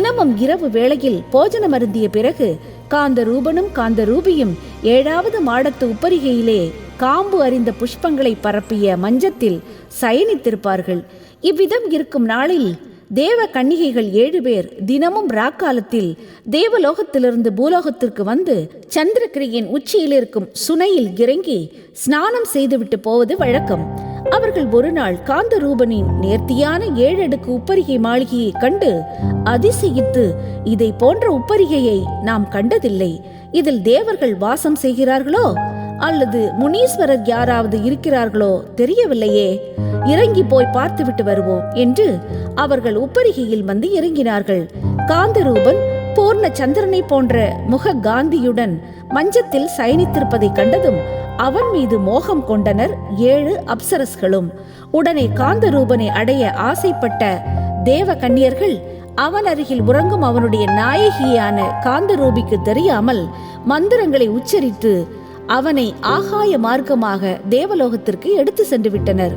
தினமும் இரவு வேளையில் போஜனம் அருந்திய பிறகு காந்தரூபனும் காந்தரூபியும் ஏழாவது மாடத்து உப்பரிகையிலே காம்பு அறிந்த புஷ்பங்களை பரப்பிய மஞ்சத்தில் சயனித்திருப்பார்கள். இவ்விதம் இருக்கும் நாளில் தேவ கன்னிகைகள் ஏழு பேர் தினமும் ராக்காலத்தில் தேவலோகத்திலிருந்து பூலோகத்திற்கு வந்து சந்திரகிரியின் உச்சியில் இருக்கும் சுனையில் இறங்கி ஸ்நானம் செய்துவிட்டு போவது வழக்கம். அவர்கள் ஒரு நாள் காந்தரூபனின் நேர்த்தியான ஏழடுக்கு உப்பரிகை மாளிகையை கண்டு அதிசயித்து இதை போன்ற உப்பரிகையை நாம் கண்டதில்லை. இதில் தேவர்கள் வாசம் செய்கிறார்களோ? அல்லது முனீஸ்வரர் யாராவது இருக்கிறார்களோ தெரியவில்லையே. இறங்கி போய் பார்த்துவிட்டு வருவோம் என்று அவர்கள் உப்பரிகையில் வந்து இறங்கினார்கள். காந்தரூபன் பூர்ண சந்திரனை போன்ற முக காந்தியுடன் மஞ்சத்தில் சயனித்திருப்பதை கண்டதும் அவன் மீது மோகம் கொண்டனர் ஏழு அப்சரஸ்களும். உடனே காந்தரூபனை அடைய ஆசைப்பட்ட தேவ கன்னியர்கள் அவன் அருகில் உறங்கும் அவனுடைய நாயகியான காந்தரூபிக்கு தெரியாமல் மந்திரங்களை உச்சரித்து அவனை ஆகாய மார்க்கமாக தேவலோகத்திற்கு எடுத்து சென்று விட்டனர்